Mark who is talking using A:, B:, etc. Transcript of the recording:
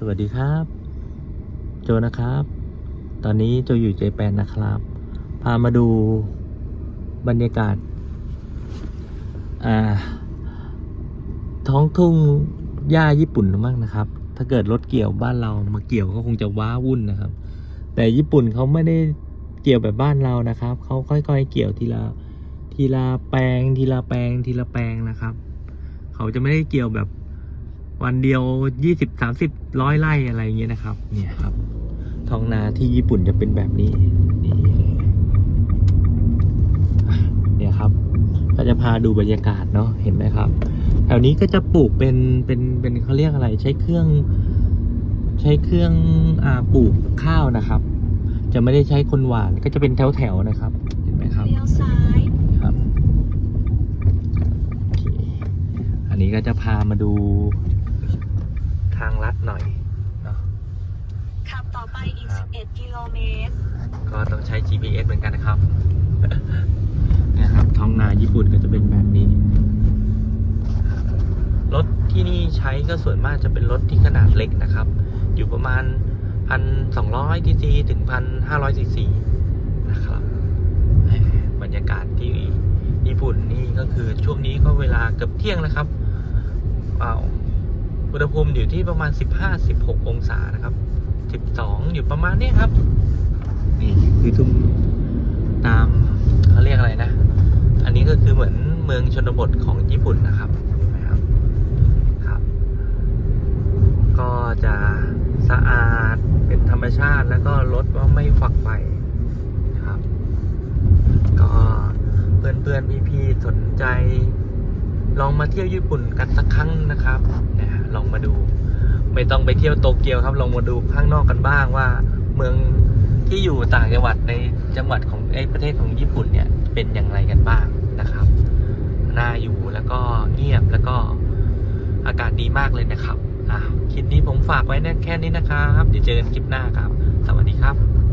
A: สวัสดีครับ โจนะครับ ตอนนี้โจอยู่เจแปนนะครับ พามาดูบรรยากาศอ่าท้องทุ่งหญ้าญี่ปุ่นมากนะครับ ถ้าเกิดรถเกี่ยวบ้านเรามาเกี่ยวก็คงจะว้าวุ่นนะครับ แต่ญี่ปุ่นเขาไม่ได้เกี่ยวแบบบ้านเรานะครับ เขาค่อยๆเกี่ยวทีละทีละแปลงทีละแปลงทีละแปลงนะครับ เขาจะไม่ได้เกี่ยวแบบ วันเดียวยี่สิบสามสิบร้อยไร่อะไรอย่างเงี้ยนะครับ เนี่ยครับ ท้องนาที่ญี่ปุ่นจะเป็นแบบนี้นี่เนี่ยครับ ก็จะพาดูบรรยากาศเนาะเห็นไหมครับ แถวนี้ก็จะปลูกเป็นเป็นเป็นเขาเรียกอะไร ใช้เครื่อง ใช้เครื่องอ่าปลูกข้าวนะครับ จะไม่ได้ใช้คนหวานก็จะเป็นแถวแถวๆนะครับ เห็นไหมครับ
B: เลี้ยวซ้าย
A: ครับอันนี้ก็จะพามาดู ทางลัดหน่อยเนาะ
B: ขับต่อไปอีก
A: ครับ
B: 11 กิโลเมตร
A: ก็ต้องใช้ GPS เหมือนกันนะครับ นะครับ ท้องนาญี่ปุ่นก็จะเป็นแบบนี้ รถที่นี่ใช้ก็ส่วนมากจะเป็นรถที่ขนาดเล็กนะครับ อยู่ประมาณ 1,200ซีซีถึง 1,500ซีซีนะครับ บรรยากาศที่ญี่ปุ่นนี่ก็คือช่วงนี้ก็เวลาเกือบเที่ยงนะครับอ้าว อุณหภูมิอยู่ที่ประมาณ 15-16 องศานะครับ 12 อยู่ประมาณนี้ครับ นี่คือทุ่งตามเขาเรียกอะไรนะ อันนี้ก็คือเหมือนเมืองชนบทของญี่ปุ่นนะครับเห็นไหมครับครับ ก็จะสะอาดเป็นธรรมชาติแล้วก็รถก็ไม่ฝักใฝ่นะครับ ก็เพื่อนเพื่อนพี่ๆสนใจลองมาเที่ยวญี่ปุ่นกันสักครั้งนะครับ ไม่ต้องไปเที่ยวโตเกียวครับลองมาดูข้างนอกกันบ้างว่า เมืองที่อยู่ต่างจังหวัดในจังหวัดของไอ้ประเทศของญี่ปุ่นเนี่ยเป็นอย่างไรกันบ้างนะครับน่าอยู่แล้วก็เงียบแล้วก็อากาศดีมากเลยนะครับอะคลิปนี้ผมฝากไว้แค่นี้นะครับเดี๋ยวเจอกันคลิปหน้าครับ สวัสดีครับ